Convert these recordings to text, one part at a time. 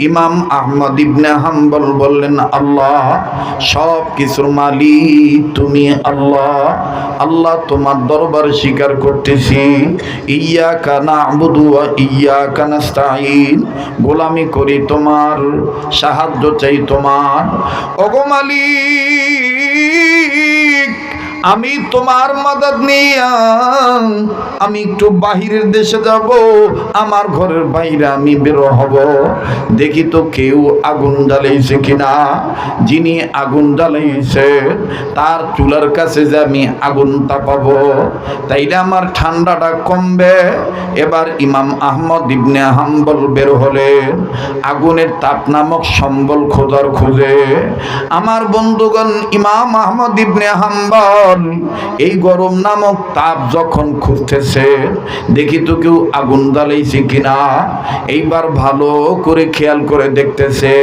ইমাম আহমদ ইবনে হাম্বল বললেন, আল্লাহ সব কিছুর মালিক তুমি আল্লাহ। আল্লাহ তোমার দরবার স্বীকার করতেছি। ইয়া কানা আবুদু ইয়া কানাস্তাইন গোলামি করি তোমার, সাহায্য চাই তোমার। ওগো মালিক আমি তোমার মদত নিয়া, আমি একটু বাহিরের দেশে যাব, আমার ঘরের বাইরে আমি বের হব। দেখি তো কেউ আগুন জ্বালাইছে কিনা। যিনি আগুন জ্বালাইছে, তার চুলার কাছে যে আমি আগুন তাপাবো তাইলে আমার ঠান্ডাটা কমবে। এবার ইমাম আহমদ ইবনে হাম্বল বের হলেন আগুনের তাপ নামক সম্বল খোঁজার খুঁজে। আমার বন্ধুগণ, ইমাম আহমদ ইবনে হাম্বল এই গরম নামক তাপ যখন খুঁজতেছে, দেখি তো কেউ আগুন জ্বালাইছে কিনা। এইবার ভালো করে খেয়াল করে দেখতেছে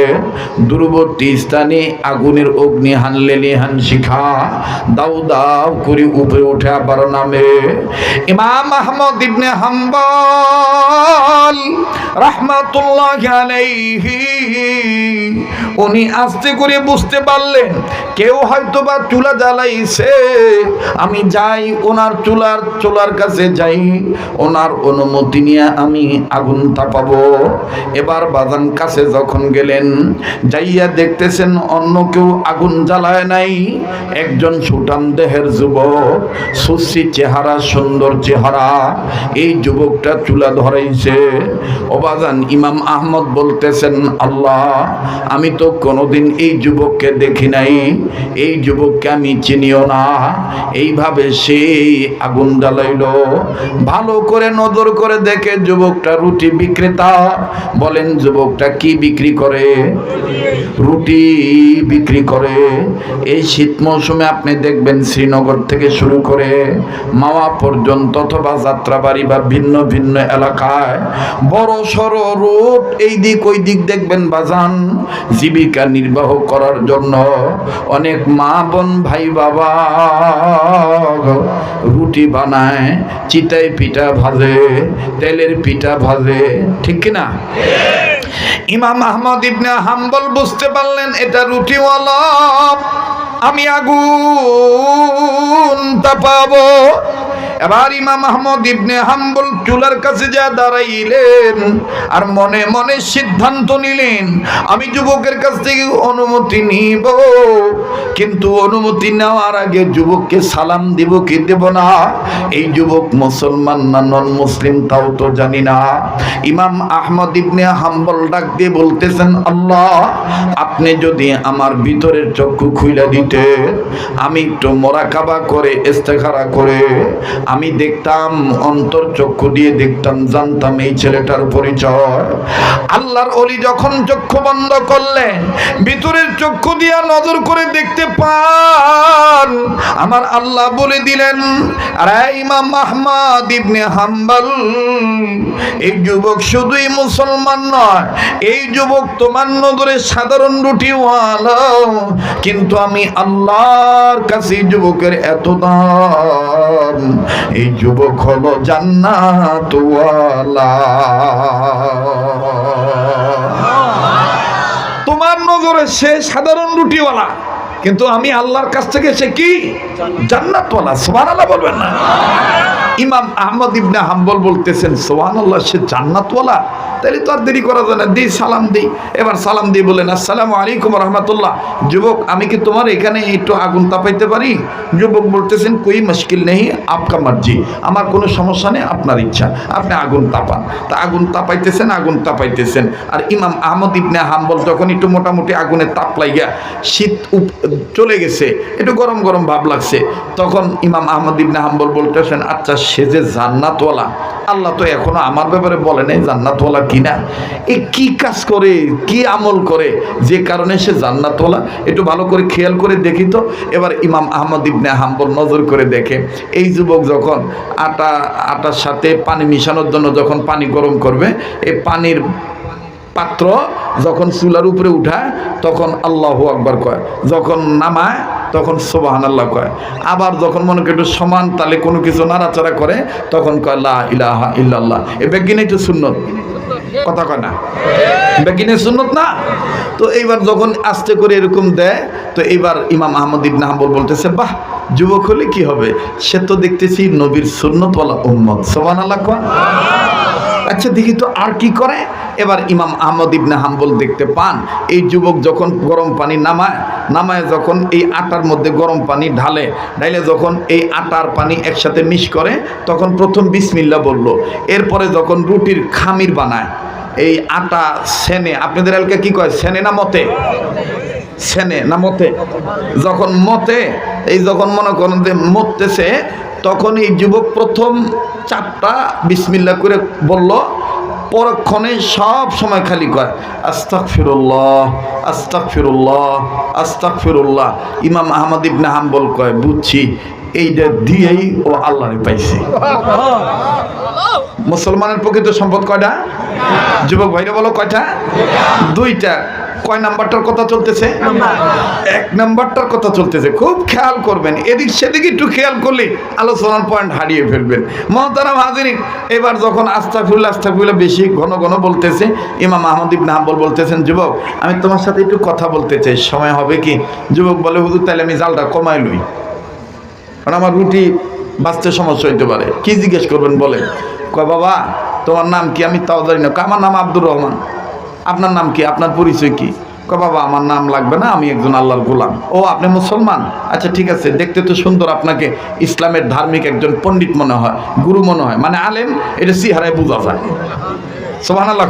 দূরবর্তী স্থানে আগুনের অগ্নি হানলে নিহান শিখা দাউ দাউ করে উপরে উঠে আবার নামে। ইমাম আহমদ ইবনে হাম্বল রাহমাতুল্লাহ আলাইহি উনি আস্তে করে বুঝতে পারলেন, কেউ হয়তো বা চুলা জ্বালাইছে। আমি যাই ওনার চুলার চুলার কাছে যাই, ওনার অনুমতি নিয়ে আমি আগুন তাপাবো। এবার বাজান কাছে যখন গেলেন, যাইয়া দেখতেছেন অন্য কেউ আগুন জ্বালায় নাই। একজন সুটাম দেহের যুবক সুশ্রী চেহারা, সুন্দর চেহারা। এই যুবকটা চুলা ধরাইছে। ওবাজান ইমাম আহমদ বলতেছেন, আল্লাহ, আমি তো কোনোদিন এই যুবককে দেখি নাই। এই যুবককে আমি চিনিও না। এইভাবে সে আগুন জ্বালাইল। ভালো করে নজর করে দেখে যুবকটা রুটি বিক্রেতা। বলেন, যুবকটা কি বিক্রি করে? রুটি বিক্রি করে। এই শীত মৌসুমে আপনি দেখবেন শ্রীনগর থেকে শুরু করে মাওয়া পর্যন্ত অথবা যাত্রাবাড়ি বা ভিন্ন ভিন্ন এলাকায় বড় সড় রোড। এই দিক ওই দিক দেখবেন বাজান জীবিকা নির্বাহ করার জন্য অনেক মা বোন, ভাই বাবা রুটি বানায়, চিতায় পিঠা ভাজে, তেলের পিঠা ভাজে, ঠিক কিনা? ইমাম আহমদ ইবনে হাম্বল বুঝতে পারলেন, এটা রুটিওয়ালা। আমি আগুন তাপাবো। এবার ইমাম আহমদ ইবনে হাম্বল চুলার কাছে যা দাঁড়াইলেন আর মনে মনে সিদ্ধান্ত নিলেন, আমি যুবকের কাছ থেকে অনুমতি নিব। কিন্তু অনুমতি নেওয়ার আগে যুবককে সালাম দিব কি দেব না? এই যুবক মুসলমান না নন মুসলিম তাও তো জানি না। ইমাম আহমদ ইবনে হাম্বল ডাক দিয়ে বলতেছেন, আল্লাহ, আপনি যদি আমার ভিতরের চক্ষু খুইলা দিতে আমি একটু মোরাকাবা করে, ইস্তেখারা করে, আমি দেখতাম, অন্তর চক্ষু দিয়ে দেখতাম, জানতাম এই ছেলেটার পরিচয়। আল্লাহর অলি যখন চক্ষু বন্ধ করলেন ভিতরের চক্ষু দিয়া নজর করে দেখতে পান। আমার আল্লাহ বলে দিলেন ইমাম আহমদ ইবনে হাম্বল, এই যুবক শুধুই মুসলমান নয়, এই যুবক তোমার নজরে সাধারণ রুটিওয়ালা। কিন্তু আমি আল্লাহর কাছে যুবকের এত দাম। এই যুবক হলো জান্নাতওয়ালা। তোমার নজরে সে সাধারণ রুটিওয়ালা। কিন্তু আমি আল্লাহর কাছ থেকে সে কি? জান্নাতওয়ালা, সুবহানাল্লাহ বলবেন না। ইমাম আহমদ ইবনে হাম্বল বলতেছেন, সুবহানাল্লাহ, সে জান্নাতওয়ালা। তাহলে তো আর দেরি করা যায় না, দিই, সালাম দিই। এবার সালাম দিয়ে বলেন, আসসালামু আলাইকুম রহমতুল্লাহ। যুবক, আমি কি তোমার এখানে একটু আগুন তাপাইতে পারি? যুবক বলতেছেন, কই মুশকিল নেই, আপকা মার্জি। আমার কোনো সমস্যা নেই, আপনার ইচ্ছা। আপনি আগুন তাপান। তা আগুন তাপাইতেছেন আগুন তাপাইতেছেন। আর ইমাম আহমদ ইবনে হাম্বল যখন একটু মোটামুটি আগুনে তাপ লাইগা, শীত চলে গেছে, একটু গরম গরম ভাব লাগছে। তখন ইমাম আহমদ ইবনে হাম্বল বলতেছেন আচ্ছা সে যে জান্নাতওয়ালা, আল্লাহ তো এখনও আমার ব্যাপারে বলে নাই, জান্নাতওয়ালা কিনা এ কি কাজ করে, কি আমল করে? যে কারণে সে জান্নাতওয়ালা, একটু ভালো করে খেয়াল করে দেখি তো। এবার ইমাম আহমদ ইবনে হাম্বল নজর করে দেখে, এই যুবক যখন আটা, আটার সাথে পানি মিশানোর জন্য যখন পানি গরম করবে এই পানির পাত্র যখন চুলার উপরে উঠায়, তখন আল্লাহ আকবার কয়। যখন নামায়, তখন সোবাহান আল্লাহ কয়। আবার যখন মনে করি একটু সমান তালে কোনো কিছু নাড়াচাড়া করে, তখন কয়, লা ইলাহা ইল্লাল্লাহ। এ বেগিনে একটু সুন্নত? কথা কয় না। বেকিনের সুন্নত না? তো এইবার যখন আস্তে করে এরকম দেয়, তো এইবার ইমাম আহমদ ইবনে হাম্বল বলতেছে, বাহ, যুবক হলে কি হবে? সে তো দেখতেছি নবীর সুন্নতওয়ালা উম্মত। সোমান আল্লাহ আচ্ছা দেখি তো আর কি করে? এবার ইমাম আহমদ ইবনে হাম্বল দেখতে পান, এই যুবক যখন গরম পানি নামায় নামায় যখন এই আটার মধ্যে গরম পানি ঢালে ঢালে যখন এই আটার পানি একসাথে মিশ করে, তখন প্রথম বিসমিল্লা বলল। এরপরে যখন রুটির খামির বানায়, এই আটা সেনে, আপনাদের এলাকা কি কয়, সেনে না মতে? সেনে না মতে? যখন মতে, এই যখন মনে করেন যে মরতেছে তখন এই যুবক প্রথম চাপটা বিসমিল্লা করে বলল, পরক্ষণে সব সময় খালি কয় আস্তাক ফিরুল্লাহ আস্তাক ফিরুল্লাহ আস্তাক ফিরুল্লাহ ইমাম আহমদ ইবনে হাম্বল কয়, বুঝছি, এইটা দিয়েই ও আল্লাহরে পাইছি। মুসলমানের প্রকৃত সম্পদ কয়টা? যুবক ভাইরা বলো কয়টা? দুইটা। কয় নাম্বারটার কথা চলতেছে? এক নাম্বারটার কথা চলতেছে। খুব খেয়াল করবেন এদিক সেদিক একটু খেয়াল করলে আলোচনার পয়েন্ট হারিয়ে ফেলবেন। মহতারাম হাজিরিন এবার যখন আস্তাফুল্লাহ আস্তাফুল্লাহ বেশি ঘন ঘন বলতেছে ইমাম আহমদ ইবনে হাম্বল বলতেছেন যুবক আমি তোমার সাথে একটু কথা বলতে চাই সময় হবে কি? যুবক বলে হুজুর তাহলে আমি জালটা কমাই লই। কারণ আমার রুটি বাঁচতে সমস্যা হইতে পারে। কি জিজ্ঞেস করবেন বলে কয় বাবা তোমার নাম কি? আমি তাও জানি না। আমার নাম আব্দুর রহমান। আপনার নাম কি? আপনার পরিচয় কি? ক বাবা, আমার নাম লাগবে না, আমি একজন আল্লাহর গোলাম। ও, আপনি মুসলমান? আচ্ছা ঠিক আছে, দেখতে তো সুন্দর আপনাকে ইসলামের ধার্মিক একজন পণ্ডিত মনে হয়, গুরু মনে হয়। মানে আলেম? এটা সিহারায় বোঝা যায়। সোহান আল্লাহ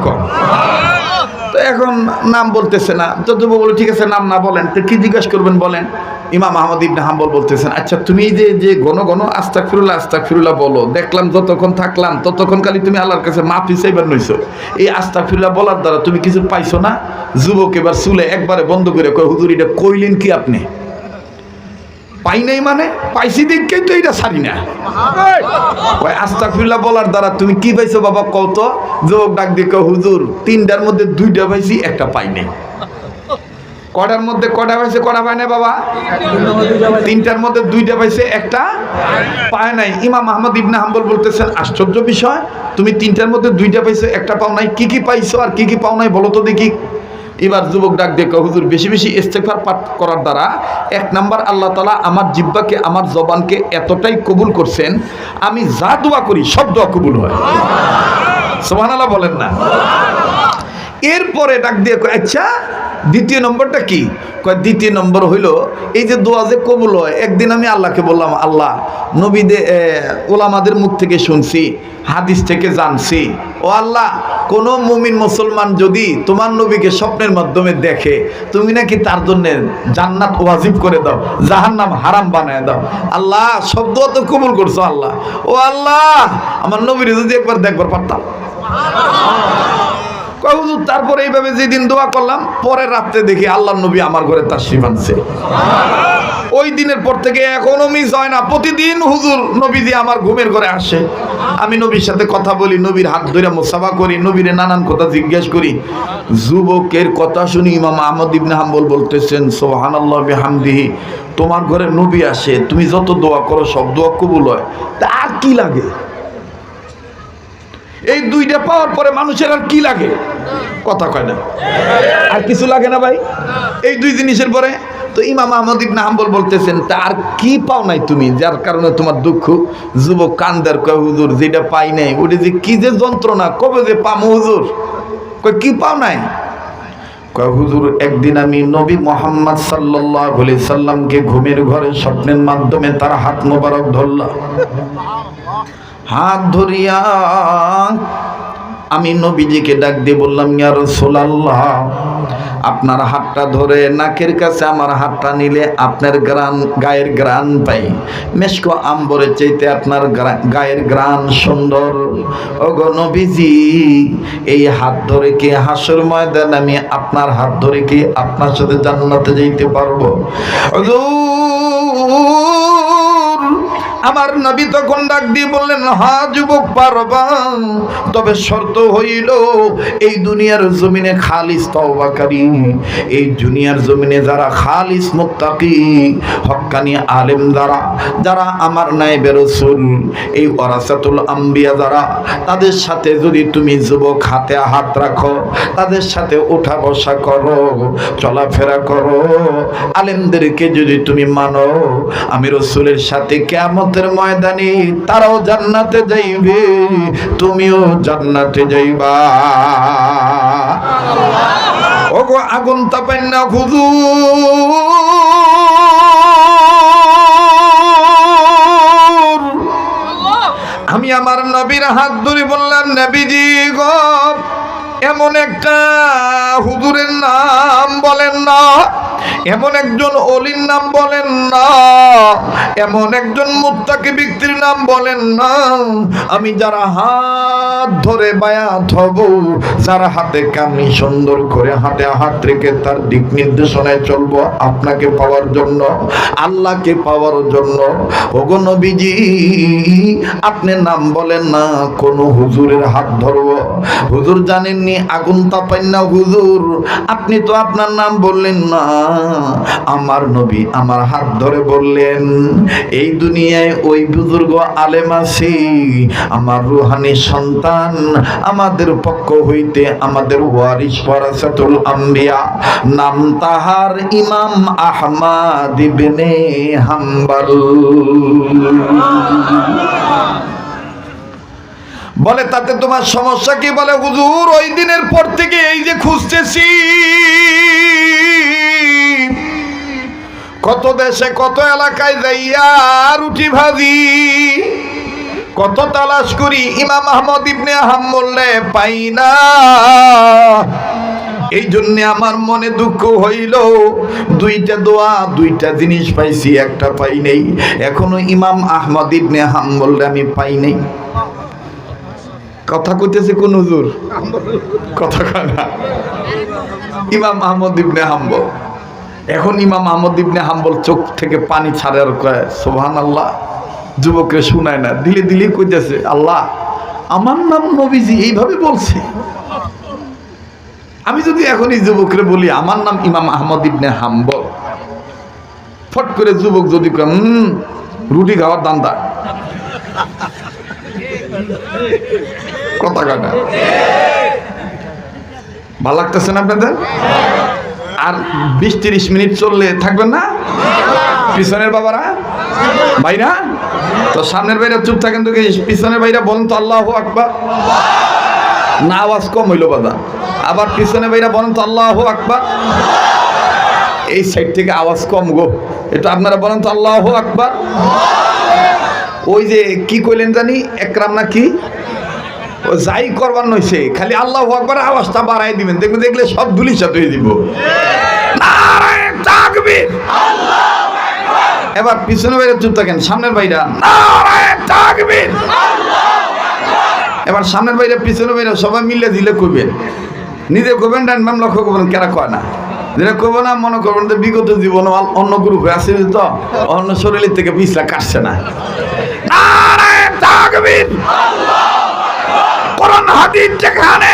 তো এখন নাম বলতেছে না। তো যুবক বলে, ঠিক আছে, নাম না বলেন। তো কী জিজ্ঞাসা করবেন বলেন? ইমাম আহমদ ইবনে হাম্বল বলতেছেন আচ্ছা তুমি যে যে ঘন ঘন আস্তাক ফিরুল্লাহ আস্তাক ফিরুল্লাহ বলো, দেখলাম যতক্ষণ থাকলাম, ততক্ষণ খালি তুমি আল্লাহর কাছে মাফি চাইবার নইছো। এই আস্তাক ফিরুল্লাহ বলার দ্বারা তুমি কিছু পাইছো না? যুবক এবার চুলে একবারে বন্ধ করে হুজুর, এটা কইলেন কি আপনি? পাই নাই মানে? পাইছি দেখেই তো এটা ছাড়ি না। আস্তাকফিরুল্লাহ বলার দ্বারা তুমি কি পাইছো বাবা? কত যুবক ডাক কয়, হুজুর তিনটার মধ্যে দুইটা পাইছি একটা পাই নাই। কটার মধ্যে কটা পাইছে কটা পায় নাই বাবা? তিনটার মধ্যে দুইটা পাইছে একটা পায় নাই। ইমাম আহমদ ইবনে হাম্বল বলতেছেন আশ্চর্য বিষয় তুমি তিনটার মধ্যে দুইটা পাইছো একটা পাও নাই। কি কি পাইছো আর কি কি পাও নাই বলো তো দেখি। এবার যুবক ডাক কয়, হুজুর বেশি বেশি ইস্তেফার পাঠ করার দ্বারা এক নাম্বার আল্লাহ তালা আমার জিব্বাকে আমার জবানকে এতটাই কবুল করছেন আমি যা দোয়া করি সব দোয়া কবুল হয়। সোহান আল্লাহ বলেন না। এরপরে ডাক দিয়ে কয়, আচ্ছা দ্বিতীয় নম্বরটা কি? কয় দ্বিতীয় নম্বর হইল এই যে দোয়া যে কবুল হয় একদিন আমি আল্লাহকে বললাম আল্লাহ নবীদের ওলামাদের মুখ থেকে শুনছি হাদিস থেকে জানছি। ও আল্লাহ কোনো মুমিন মুসলমান যদি তোমার নবীকে স্বপ্নের মাধ্যমে দেখে তুমি নাকি তার জন্য জান্নাত ওয়াজিব করে দাও জাহান্নাম হারাম বানায় দাও। আল্লাহ শব্দ তো কবুল করছ আল্লাহ। ও আল্লাহ আমার নবীর যদি একবার দেখবার পারতাম। হুজুর, তারপরে এইভাবে যেদিন দোয়া করলাম, পরের রাত্রে দেখি আল্লাহ নবী আমার ঘরে তার আনছে। ওই দিনের পর থেকে এখনও মিস হয় না। প্রতিদিন হুজুর নবী দিয়ে আমার ঘুমের ঘরে আসে। আমি নবীর সাথে কথা বলি, নবীর হাত ধরে মোসাফা করি, নবীরে নানান কথা জিজ্ঞেস করি। যুবকের কথা শুনি ইমাম আহমদ ইবনে হাম্বল বলতেছেন সোহানাল্লাহ বিহামদিহি, তোমার ঘরে নবী আসে, তুমি যত দোয়া করো সব দোয়া কবুল হয়। তা আর কি লাগে? এই দুইটা পাওয়ার পরে মানুষের আর কি লাগে? কথা কয় না। আর কিছু লাগে না ভাই? এই দুই জিনিসের পরে তো ইমাম আহমদ ইবনে হাম্বল বলতেছেন, তা আর কি পাও নাই তুমি? যার কারণে তোমার দুঃখ। যুবক কান্দার, কয়, হুজুর, যেটা পাই নাই, ওটা যে কি যে যন্ত্রণা, কবে যে পামো হুজুর? কয়, কি পাও নাই? কয়, হুজুর, একদিন আমি নবী মোহাম্মদ আলাইহি সাল্লামকে ঘুমের ঘরে স্বপ্নের মাধ্যমে তার হাত মোবারক ধরলাম। হাত ধরিয়া আমি নবীজিকে ডাক দিয়ে বললাম, ইয়া রাসূলুল্লাহ, আপনার হাতটা ধরে নাকের কাছে আমার হাতটা নিলে আপনার গ্রান, গায়ের গ্রান পাই। মেশকো আম্বরের চাইতে আপনার গায়ের গ্রান সুন্দর। ওগো নবীজি, এই হাত ধরে কি হাসর ময়দান আমি আপনার হাত ধরে কি আপনার সাথে জান্নাতে যাইতে পারব? আমার নবী তখন ডাক দিয়ে বললেন, হা যুবক পারবা। তবে শর্ত হইল, এই দুনিয়ার জমিনে খালিস তওবাকারী এই দুনিয়ার জমিনে যারা খালিস মুত্তাকি, হক্কানি আলেম দ্বারা যারা আমার নাইবে রসুল, এই ওরাসাতুল আম্বিয়া যারা, তাদের সাথে যদি তুমি যুবক হাতে হাত রাখো, তাদের সাথে উঠা বসা করো, চলাফেরা করো, আলেমদেরকে যদি তুমি মানো, আমি রসুলের সাথে কেমতের ময়দানে, তারাও জান্নাতে যাইবে, তুমিও জান্নাতে যাইবা। ওগো আগুন তাপেন না হুজুর, আমি আমার নবীর হাত ধরে বললাম, নবীজি গো, এমন একটা হুজুরের নাম বলেন না এমন একজন অলির নাম বলেন না। এমন একজন মুত্তাকি ব্যক্তির নাম বলেন না। আমি যারা হাত ধরে বায়াত হব, যারা হাতে কামি সুন্দর করে হাতে হাত রেখে তার দিক নির্দেশনায় চলবো, আপনাকে পাওয়ার জন্য, আল্লাহকে পাওয়ার জন্য, ওগো নবীজি, আপনি নাম বলেন না, কোন হুজুরের হাত ধরবো। হুজুর জানেননি, আগুন তাপাইন না হুজুর, আপনি তো আপনার নাম বললেন না। আমার নবী আমার হাত ধরে বললেন, এই দুনিয়ায় ওই বুজুর্গ আলেম আছে, আমার রুহানি সন্তান, আমাদের পক্ষ হইতে আমাদের ওয়ারিস ওয়ারাসাতুল আম্বিয়া, নাম তাহার ইমাম আহমাদ ইবনে হাম্বল। বলে, তাতে তোমার সমস্যা কি? বলে, হুজুর, ওই দিনের পর থেকে এই যে খুঁজতেছি। কত দেশে কত এলাকায় যাইয়া রুটি ভাজি, কত তালাশ করি, ইমাম আহমদ ইবনে হাম্বলে পাই না। এই জন্য আমার মনে দুঃখ হইল, দুইটা দোয়া, দুইটা জিনিস পাইছি, একটা পাই নেই। এখনও ইমাম আহমদ ইবনে হাম্বলে আমি পাই নেই। কথা কইতেছে কোন হুজুর? কথা কয় না। ইমাম আহমদ ইবনে হাম্বল। এখন ইমাম আহমদ ইবনে হাম্বল চোখ থেকে পানি ছাড়ে আর কয় সোহান আল্লাহ যুবকরে শুনায় না দিলে দিলে কইতেছে আল্লাহ আমার নাম নবীজি এইভাবে বলছে। আমি যদি এখন এই যুবকরে বলি আমার নাম ইমাম আহমদ ইবনে হাম্বল। ফট করে যুবক যদি "হুম, রুটি খাওয়ার দান্দা। কথা কাটা ভালো লাগতেছে না আপনাদের? আর বিশ তিরিশ মিনিট চললে থাকবেন না? পিছনের বাবারা, ভাইরা, তো সামনের বাইরে চুপ থাকেন তো? পিছনের বাইরা বলেন তো আল্লাহ আকবার। না, আওয়াজ কম হইল বাদা আবার পিছনে বাইরা বলেন তো আল্লাহ আকবার। এই সাইড থেকে আওয়াজ কম গো। এটা আপনারা বলেন তো আল্লাহ আকবার। ওই যে কি কইলেন জানি? একরাম না কি? ও যাই করবার নইছে, খালি আল্লাহ আকবার আওয়াজটা বাড়াই দিবেন। দেখবেন দেখলে সব ধুলি সাথে হয়ে দিব এবার পিছনে বাইরে চুপ থাকেন, সামনের বাইরা। এবার সামনের বাইরে, পিছনে বাইরে সবাই মিলে দিলে কইবেন। নিজে কইবেন, ডান বাম লক্ষ্য করবেন কেরা কয় না? যেটা করব না, মনে করবেন যে বিগত জীবন অন্য গ্রুপে আছে তো, অন্য শরীরের থেকে পিছলা কাটছে না। কোরআন, হাদিস যেখানে,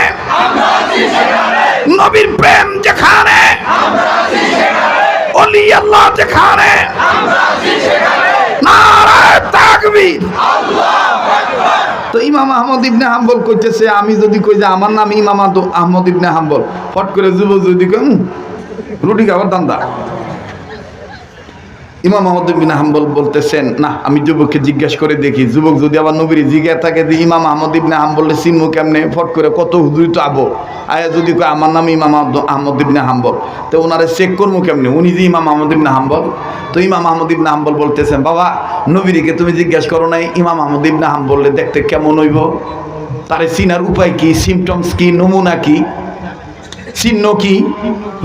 নবীর প্রেম যেখানে অলি আল্লাহ যেখানে, নারায়ে তাকবীর। তো ইমাম আহমদ ইবনে হাম্বল কইতেছে, আমি যদি কই যে আমার নাম ইমাম আহমদ ইবনে হাম্বল, ফট করে যুবক যদি কই রুটি খাবার দান্দা। ইমাম আহমদ বিন হাম্বল বলতেছেন, না, আমি যুবককে জিজ্ঞেস করে দেখি। যুবক যদি আবার নবীর জিজ্ঞাসা থাকে যে ইমাম আহমদ ইবনে হাম্বল চিনমু কেমনে? ফট করে কত হুজুরি তো আবো। আয়া যদি কয়, আমার নাম ইমাম আব্দ- আহমদ ইবনে হাম্বল। তো ওনারে চেক করব কেমনে? উনি যে ইমাম আহমদ ইবনে হাম্বল। তো ইমাম আহমদ ইবনে হাম্বল বলতেছেন, বাবা, নবীরিকে তুমি জিজ্ঞেস করো নাই, ইমাম আহমদ ইবনে হাম্বললে দেখতে কেমন হইব? তারে চিনার উপায় কি? সিমটমস কি? নমুনা কি? চিহ্ন কি?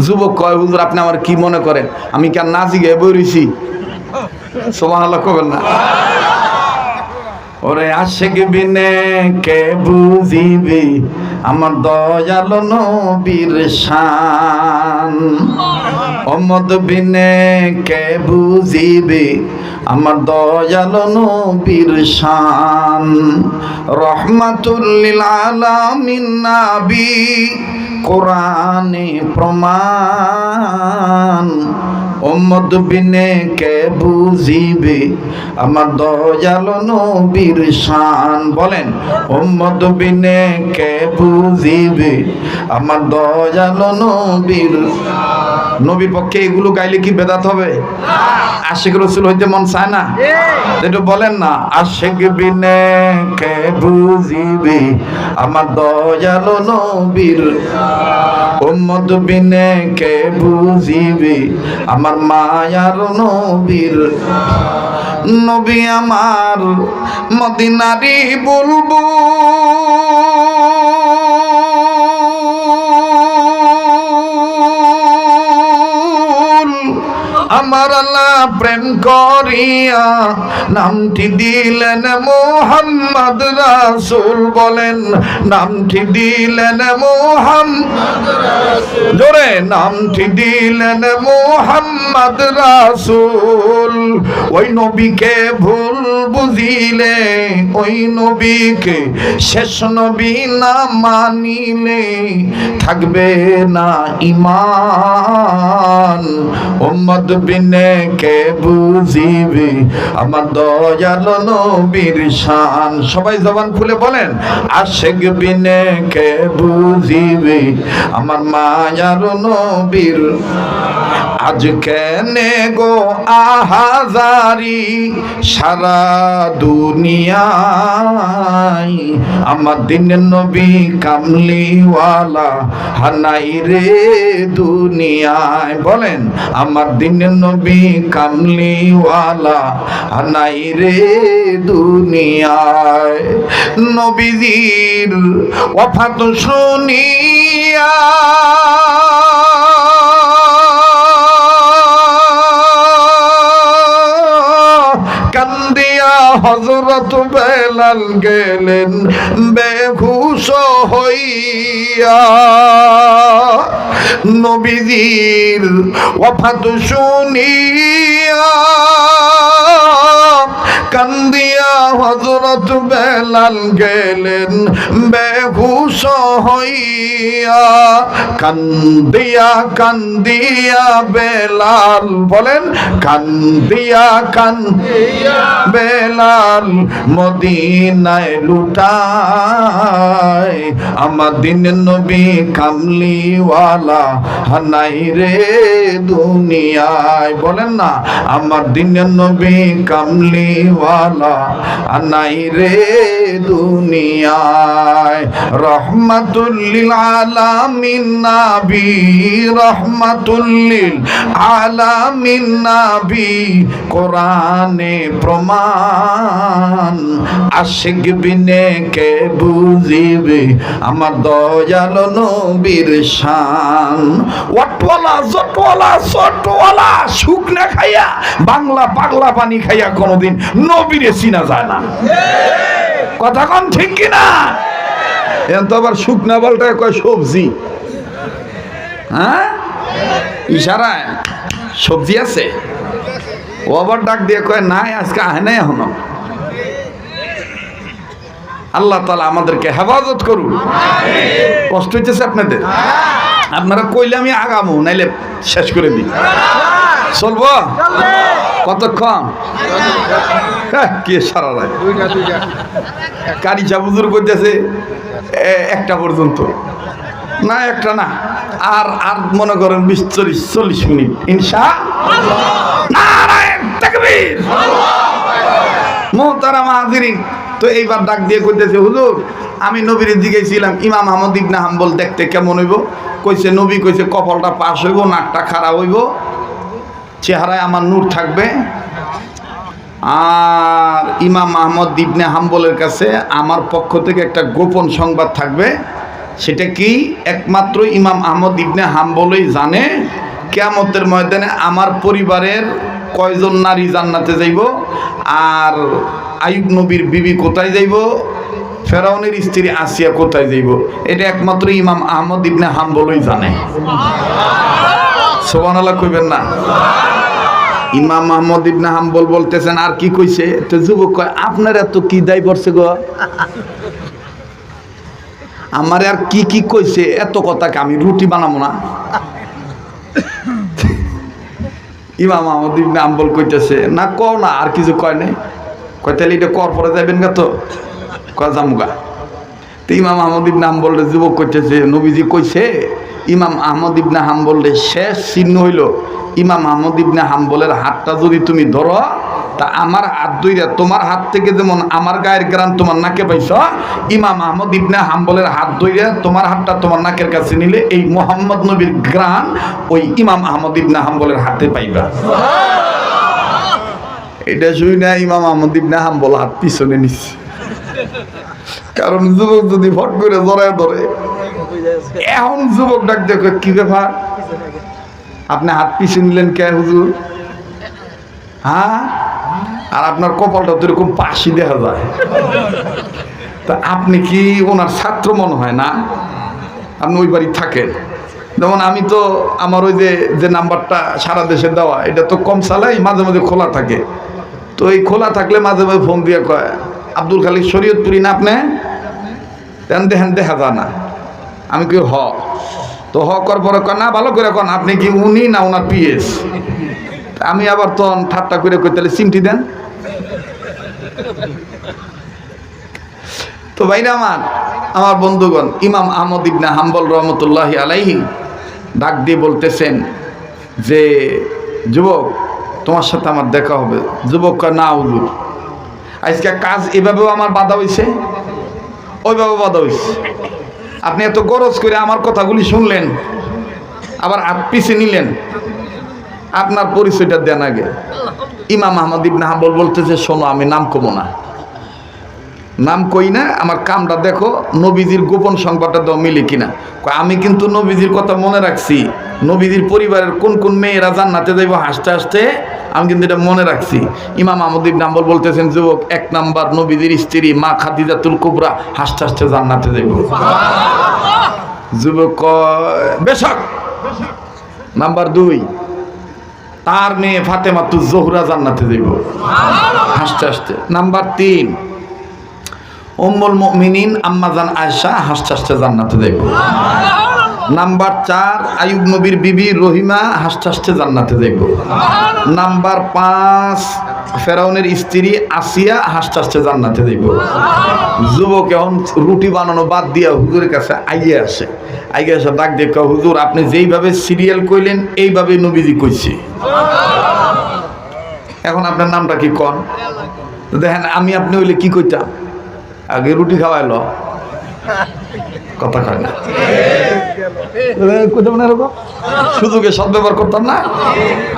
যুবক কয়, হুজুর, আপনি আমার কি মনে করেন? আমি কেন না জিগে বই রইছি সোমান আল্লাহ কবেন না। ওরে আশেক বিনে কে বুঝিবি? আমার দয়াল নবীর শান। অমদ বিনে কে বুঝিবি? আমার দয়াল নবীর শান। রহমাতুল্লিল আলামিন নাবি কোরআনে প্রমাণ। উম্মত বিনে কে বুঝিবে? আমার দয়াল নবীর শান। বলেন উম্মত বিনে কে বুঝিবে? আমার দয়াল নবীর নবীর পক্ষে এগুলো গাইলে কি বেদাত হবে? আশেক রসুল হইতে মন চায় না? একটু বলেন না আশেক বিনে কে বুঝিবে? আমার দয়াল নবীর উম্মত বিনে কে বুঝিবে? আমার মায়ার নবীর। নবী আমার মদিনারি বলব আমার আল্লাহ প্রেম করিয়া নামটি দিলেন মোহাম্মদ রাসূল বলেন, নামটি দিলেন মোহাম্মদ জোরে, নামটি দিলেন মোহাম্মদ রাসূল। ওই নবীকে ভুল বুঝিলে, ওই নবীকে শেষ নবী না মানিলে থাকবে না ইমান। উম্মত বিনে কে বুঝিবে? আমার দয়াল নবীর শান। সবাই জবান খুলে বলেন, আশেক বিনে কে বুঝিবে? আমার মায়ার নবীর, আজ কেনে গো আহাজারি? সারা দুনিয়ায় আমার দিনের নবী কামলিওয়ালা হানাই রে দুনিয়ায়। বলেন, আমার দিনের নবী কামলিওয়ালা নাই রে দুনিয়ায়। নবীজির অফাত শুনিয়া হজরত বেলাল গেলেন বেহুশ হইয়া। নবীজির ওফাত শুনিয়া কান্দিয়া হজরত বেলাল গেলেন, বেহুশ হইয়া। কান্দিয়া কান্দিয়া বেলাল বলেন, কান্দিয়া কান বেলাল মদিনায় লুটায়। আমার দিন নবী কামলিওয়ালা হানাই রে দুনিয়ায়। বলেন না, আমার দিন নবী কামলিওয়ালা হানাই রে দুনিয়ায়। রহমাতুল্লিল আলামিন নাবি, রহমাতুল্লিল আলামিন নাবি। কোরআনে প্রমাণ, আশিক বিনে কে বুঝিবে? আমার দয়াল নবীর শান। ওয়াটওয়ালা, জটওয়ালা, সটওয়ালা, শুকনা খাইয়া, বাংলা পাগলা পানি খাইয়া কোনোদিন নবীরে চিনা যায় না। কথা কন ঠিক কিনা? এখন তো আবার শুকনা বলটায় কয় সবজি। হ্যাঁ? ইশারায়। সবজি আছে? ও আবার ডাক দিয়ে কয়, নাই, আজকে আহে নাই এখনও। আল্লাহ তালা আমাদেরকে হেফাজত করুন। কষ্ট হইতেছে আপনাদের? আপনারা কইলে আমি আগামো নাইলে শেষ করে দিই। চলবো? কতক্ষণ? হ্যাঁ, কি সারা রায় কারি চাবুজুর করতেছে একটা পর্যন্ত। না একটা না। আর আর মনে করেন বিশ চল্লিশ চল্লিশ মিনিট। ইনশা নারায়ণ তাকবীর। মোহতারা তো এইবার ডাক দিয়ে কইতেছে, হুজুর, আমি নবীর দিকে ছিলাম ইমাম আহমদ ইবনে হাম্বল দেখতে কেমন হইব? কইছে, নবী কইছে, কপালটা পাশ হইব, নাকটা খারাপ হইব, চেহারায় আমার নূর থাকবে। আর ইমাম আহমদ ইবনে হাম্বলের কাছে আমার পক্ষ থেকে একটা গোপন সংবাদ থাকবে। সেটা কি? একমাত্র ইমাম আহমদ ইবনে হাম্বলই জানে, কেয়ামতের ময়দানে আমার পরিবারের কয়জন নারী জান্নাতে যাইব। আর আয়ুব নবীর বিবি কোথায় যাইব? ফেরাউনের স্ত্রী আসিয়া কোথায় যাইব? এটা একমাত্র ইমাম আহমদ ইবনে হাম্বলই জানে। সোবানাল্লাহ কইবেন না। ইমাম মাহমুদ ইবনে হাম্বল বলতেছেন, আর কি কইছে? তো যুবক কয়, আপনার এত কি দায় পড়ছে গো? আমার আর কি কি কইছে? এত কথা আমি রুটি বানাবো না? ইমাম মাহমুদ ইবনে হাম্বল কইতেছে, না, কও না, আর কিছু কয় নাই? কয়, তাহলে এটা কর, পরে যাবেন গা তো। কয় জামুগা তো ইমাম আহমদ ইবনে হাম্বল যুবক করতেছে নবীজি কইছে, ইমাম আহমদ ইবনে হাম্বলের শেষ চিহ্ন হইল, ইমাম আহমদ ইবনে হাম্বলের হাতটা যদি তুমি ধরো, তা আমার হাত ধইরা তোমার হাত থেকে যেমন আমার গায়ের গ্রান তোমার নাকে পাইছ, ইমাম আহমদ ইবনে হাম্বলের হাত ধইরা তোমার হাতটা তোমার নাকের কাছে নিলে এই মোহাম্মদ নবীর গ্রান ওই ইমাম আহমদ ইবনে হাম্বলের হাতে পাইবা। এটা শুই না ইমাম আহমদ ইবনে হাম্বল হাত পিছনে নিচ্ছে কারণ যুবক যদি ভট করে ধরে ধরে, এখন যুবক ডাক দেখো কি ব্যাপার? আপনি হাত পিছিয়ে নিলেন কে হুজুর? হ্যাঁ? আর আপনার কপালটা তো এরকম পাশি দেখা যায়। তা আপনি কি ওনার ছাত্র মনে হয় না? আপনি ওই বাড়ি থাকেন। যেমন আমি তো আমার ওই যে যে নাম্বারটা সারা দেশে দেওয়া, এটা তো কম চালাই মাঝে মাঝে খোলা থাকে। তো এই খোলা থাকলে মাঝে মাঝে ফোন দিয়ে কয়, আব্দুল খালিক শরীয়তপুরি না আপনি? দেন দেখেন দেখা যায় না। আমি কি হ। তো হ কর পরে কয়, না, ভালো করে কন, আপনি কি উনি না ওনার পিএস? আমি আবার তখন ঠাট্টা করে কই, তাহলে সিমটি দেন। তো ভাইরা আমার আমার বন্ধুগণ, ইমাম আহমদ ইবনে হাম্বল রহমতুল্লাহ আলাইহি ডাক দিয়ে বলতেছেন যে, যুবক তোমার সাথে আমার দেখা হবে। যুবক না উলু আজকে কাজ এভাবেও আমার বাধা হয়েছে ওইভাবে বাধা হয়েছে আপনি এত গরজ করে আমার কথাগুলি শুনলেন, আবার হাত পিছে নিলেন। আপনার পরিচয়টা দেন আগে। ইমাম আহমদ ইবনে হাম্বল বলতেছে, শোনো, আমি নাম কমো না। নাম কই না? আমার কামটা দেখো, নবীজির গোপন সংবাদটা দাও, মিলে কিনা। আমি কিন্তু নবীজির কথা মনে রাখছি। নবীজির পরিবারের কোন কোন মেয়েরা জান্নাতে যাইব, হাসতে হাসতে আমি কিন্তু এটা মনে রাখছি। ইমাম আহমদিব নাম্বল বলতেছেন, যুবক, এক নাম্বার নবীজির স্ত্রী মা খাদিজাতুল কুবরা হাসতে হাসতে জান্নাতে যাইব। যুবক বেশক। নাম্বার দুই, তার মেয়ে ফাতেমাতু জোহরা জান্নাতে যাইব, হাসতে হাসতে। নাম্বার তিন উম্মুল মুমিনিন আম্মাজান আয়েশা হাসতে হাসতে জান্নাতে যাইব নাম্বার চার আয়ুব নবীর বিবি রহিমা হাসতে হাসতে জান্নাতে যাইব নাম্বার পাঁচ, ফেরাউনের স্ত্রী আসিয়া হাসতে হাসতে জান্নাতে যাইব যুবক এখন রুটি বানানো বাদ দিয়া হুজুরের কাছে আইয়ে আসে। আইয়ে আসে ডাক দেখ হুজুর, আপনি যেইভাবে সিরিয়াল কইলেন, এইভাবে নবীজি কইছি। এখন আপনার নামটা কি কন? দেখেন, আমি আপনি হইলে কি কইতাম? আগে রুটি খাওয়াইলো কথা কয় না। কইতাম না এরকম? সুযোগে সদ্ব্যবহার করতাম না।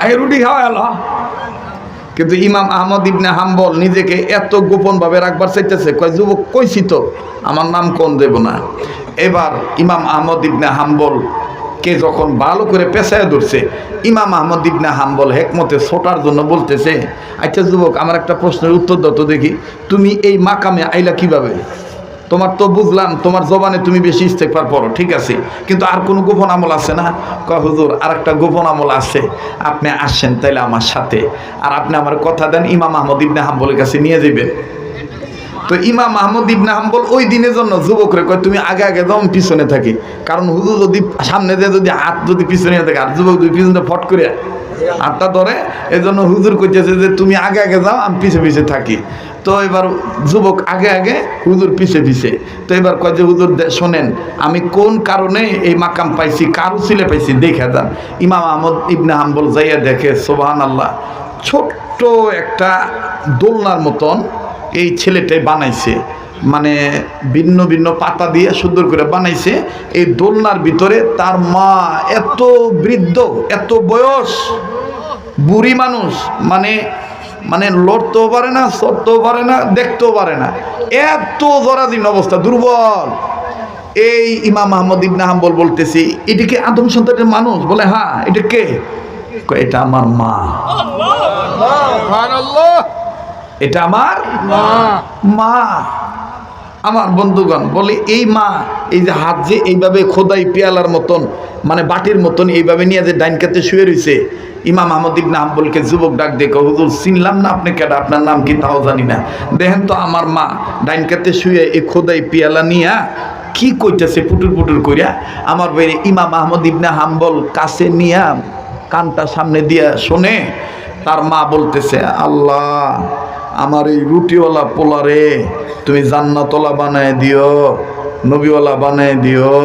আগে রুটি খাওয়াইলো কিন্তু ইমাম আহমদ ইবনে হাম্বল নিজেকে এত গোপন ভাবে রাখবার চাইতেছে, কয়, যুবক, কইছি তো, আমার নাম কোন দেব না? এবার ইমাম আহমদ ইবনে হাম্বল কে যখন ভালো করে পেশায় ধরছে, ইমাম আহমদ ইবনে হাম্বল হেকমতে ছোটার জন্য বলতেছে আচ্ছা যুবক, আমার একটা প্রশ্নের উত্তর দাও তো দেখি, তুমি এই মাকামে আইলা কীভাবে? তোমার তো বুঝলাম, তোমার জবানে তুমি বেশি ইস্তেকবার পড়ো, ঠিক আছে, কিন্তু আর কোনো গোপন আমল আছে না? কয়, হুজুর আর একটা গোপন আমল আছে, আপনি আসেন তাইলে আমার সাথে, আর আপনি আমার কথা দেন, ইমাম আহমদ ইবনে হাম্বলের কাছে নিয়ে যাবেন তো ইমাম আহমদ ইবনে হাম্বল ওই দিনের জন্য যুবকরে কয়, তুমি আগে আগে আমি পিছনে থাকি। কারণ হুজুর যদি সামনে দিয়ে যদি হাত যদি পিছনে থাকে, আর যুবক যদি পিছনে ফট করে হাতটা ধরে এই জন্য হুজুর কইতেছে যে, তুমি আগে আগে যাও, আমি পিছে পিছে থাকি। তো এবার যুবক আগে আগে হুজুর পিছে পিছে। তো এবার কয় যে, হুজুর শোনেন, আমি কোন কারণে এই মাকাম পাইছি, কারু ছিলে পাইছি, দেখে যান। ইমাম আহমদ ইবনে হাম্বল যাইয়া দেখে সোবাহান আল্লাহ ছোট্ট একটা দোলনার মতন এই ছেলেটাই বানাইছে। মানে ভিন্ন ভিন্ন পাতা দিয়ে সুন্দর করে বানাইছে। এই দোলনার ভিতরে তার মা এত বৃদ্ধ, এত বয়স, বুড়ি মানুষ মানে মানে লড়তেও পারে না সরতেও পারে না, দেখতেও পারে না। এত জরাজীর্ণ অবস্থা, দুর্বল। এই ইমাম আহমদ ইবনে হাম্বল বলতেছি, এটা কি আদম সন্তানের মানুষ? বলে হ্যাঁ এটা কে? এটা আমার মা। এটা আমার মা। আমার বন্ধুগণ, বলে এই মা, এই যে হাত যে এইভাবে খোদাই পেয়ালার মতন মানে বাটির মতন এইভাবে নিয়ে যে ডাইন কাতে শুয়ে রয়েছে ইমাম আহমদ ইবনে হাম্বলকে যুবক ডাক দেখো হুজুর, চিনলাম না আপনি কেডা, আপনার নাম কি তাও জানি না। দেখেন তো আমার মা ডাইন কাতে শুয়ে এই খোদাই পেয়ালা নিয়া কি কইতেছে পুটুর পুটুর করিয়া আমার বাইরে ইমাম আহমদ ইবনে হাম্বল কাছে নিয়া কানটা সামনে দিয়া শোনে, তার মা বলতেছে, আল্লাহ আমার এই রুটিওয়ালা পোলারে তুমি জান্নাতলা বানায় দিও, নবীওয়ালা বানায় দিও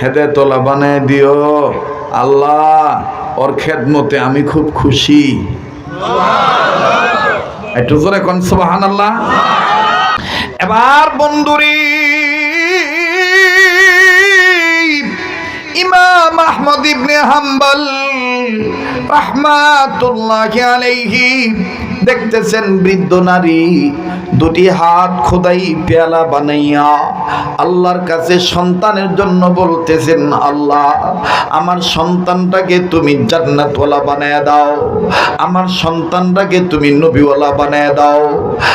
হেদায়তলা বানায় দিও। আল্লাহ, ওর খেদমতে আমি খুব খুশি। একটু জোরে কন সুবাহান আল্লাহ এবার বন্ধুরি, ইমাম আহমদ ইবনে হাম্বল রাহমাতুল্লাহি আলাইহি দেখতেছেন বৃদ্ধ নারী। দুটি হাত খোদাই পেয়ালা বানাইয়া আল্লাহর কাছে সন্তানের জন্য বলতেছেন, আল্লাহ, আমার সন্তানটাকে তুমি জান্নাতওয়ালা বানায় দাও। আমার সন্তানটাকে তুমি নবীওয়ালা বানায় দাও।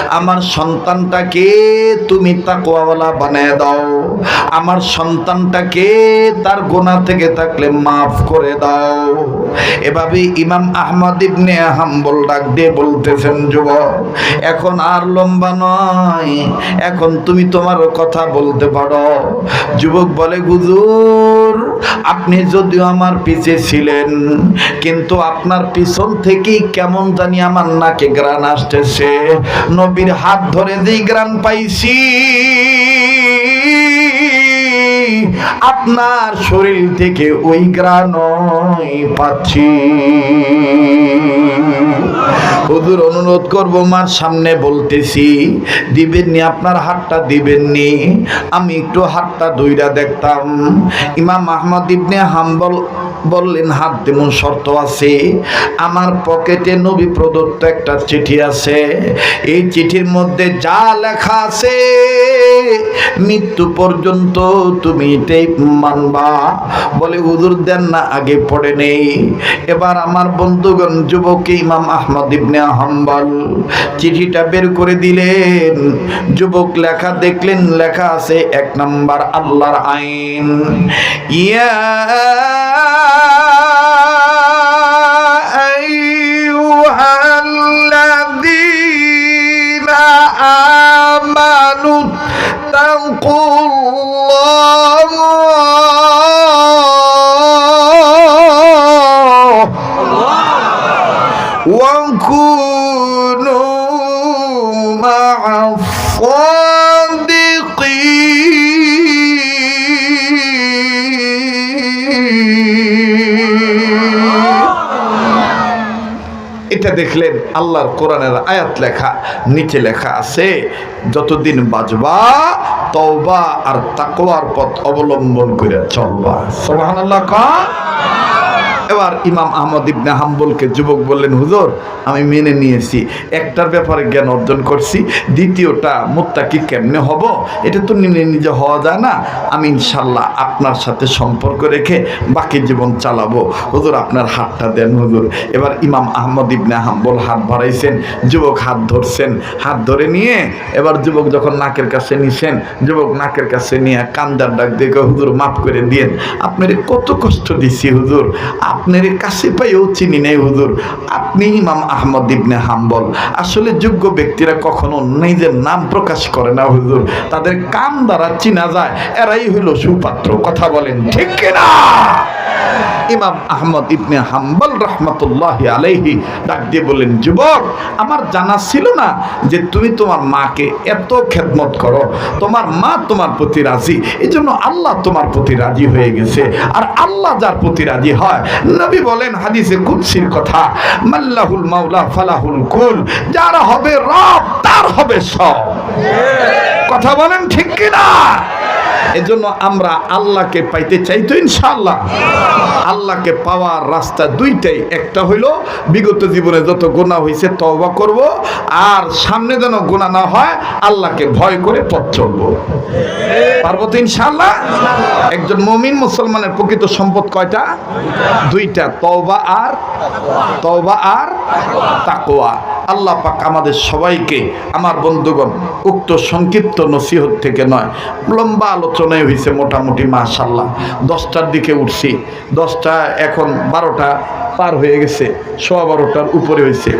আমার সন্তানটাকে তুমি তাকওয়াওয়ালা বানায় দাও। আমার সন্তানটাকে তার গোনা থেকে থাকলে মাফ করে দাও। এভাবে ইমাম আহমদ ইবনে হাম্বল ডাক দিয়ে বলতেছেন, যুবক, এখন আর লম্বা নয়। এখন তুমি তোমার কথা বলতে পারো। যুবক বলে গুজুর আপনি যদিও আমার পিছে ছিলেন, কিন্তু আপনার পিছন থেকেই কেমন জানি আমার নাকে গ্রান আসতেছে। নবীর হাত ধরে যেই গ্রান পাইছি আপনার শরীর থেকে ওই গ্রানই পাচ্ছি। হুজুর, অনুরোধ করব, মার সামনে বলতেছি, দিবেননি, আপনার হাতটা দিবেননি। আমি একটু হাতটা দুইটা দেখতাম। ইমাম আহমদ ইবনে হাম্বল বললেন, হাত দেমন, শর্ত আছে। আমার পকেটে নবী প্রদত্ত একটা চিঠি আছে। এই চিঠির মধ্যে যা লেখা আছে, মৃত্যু পর্যন্ত তুমি এটাই মানবা বলে হুজুর দেন না আগে পড়ে নেই এবার আমার বন্ধুগণ যুবক ইমাম আহমদ ইবনে হাম্বল চিঠিটা বের করে দিলেন যুবক লেখা দেখলেন লেখা আছে এক নাম্বার আল্লাহর আইন ইয়া أيها الذين آمنوا اتقوا الله দেখলেন আল্লাহর কোরআনের আয়াত লেখা, নিচে লেখা আছে, যতদিন বাজবা তওবা আর তাকওয়ার পথ অবলম্বন করে চলবা। সুবহানাল্লাহ কা এবার ইমাম আহমদ ইবনে হাম্বলকে যুবক বললেন, হুজুর, আমি মেনে নিয়েছি। একটার ব্যাপারে জ্ঞান অর্জন করছি, দ্বিতীয়টা মুত্তাকি কেমনে হব? এটা তো নিজে নিজে হওয়া যায় না। আমি ইনশাল্লাহ আপনার সাথে সম্পর্ক রেখে বাকি জীবন চালাবো। হুজুর, আপনার হাতটা দেন, হুজুর। এবার ইমাম আহমদ ইবনে হাম্বল হাত বাড়াইছেন, যুবক হাত ধরছেন, হাত ধরে নিয়ে এবার যুবক যখন নাকের কাছে নিছেন, যুবক নাকের কাছে নিয়ে কান্দার ডাক দিয়ে হুজুর, মাফ করে দিয়েন। আপনার কত কষ্ট দিছি, হুজুর। আপনার কাছে পাইও চিনি নাই, হুজুর। আপনি ইমাম আহমদ ইবনে হাম্বল। আসলে যোগ্য ব্যক্তিরা কখনো নিজের নাম প্রকাশ করে না, হুজুর। তাদের কাম দ্বারা চিনা যায়, এরাই হইল সুপাত্র। কথা বলেন ঠিক না ইমাম আহমদ ইবনে হাম্বল রহমতুল্লাহ আলাইহি ডাক দিয়ে বললেন যুবক আমার জানা ছিল না যে তুমি তোমার মাকে এত খেদমত করো। তোমার মা তোমার প্রতি রাজি। এই জন্য আল্লাহ তোমার প্রতি রাজি হয়ে গেছে। আর আল্লাহ যার প্রতি রাজি হয় নবী বলেন হাদিসে কুৎসির কথা মাল্লাহুল মাওলা ফালাহুল কুল যার হবে রব তার হবে সব। কথা বলেন ঠিক কিনা? এজন্য আমরা আল্লাহকে পাইতে চাই তো ইনশাআল্লাহ। আল্লাহকে পাওয়ার রাস্তা দুইটাই। একটা হইল, বিগত জীবনে যত গোনা হয়েছে তওবা করব, আর সামনে যেন গোনা না হয়, আল্লাহকে ভয় করে পথ চলবো। পারব তো ইনশাআল্লাহ? একজন মমিন মুসলমানের প্রকৃত সম্পদ কয়টা? দুইটা, তওবা আর তওবা আর তাকওয়া। আল্লাহ পাক আমাদের সবাইকে, আমার বন্ধুগণ, উক্ত সংক্ষিপ্ত নসিহত থেকে নয়, লম্বা আলোচনায় হয়েছে মোটামুটি মাশাল্লাহ দশটার দিকে উঠছি। দশটা এখন বারোটা পার হয়ে গেছে, সোয়া বারোটার উপরে হয়েছে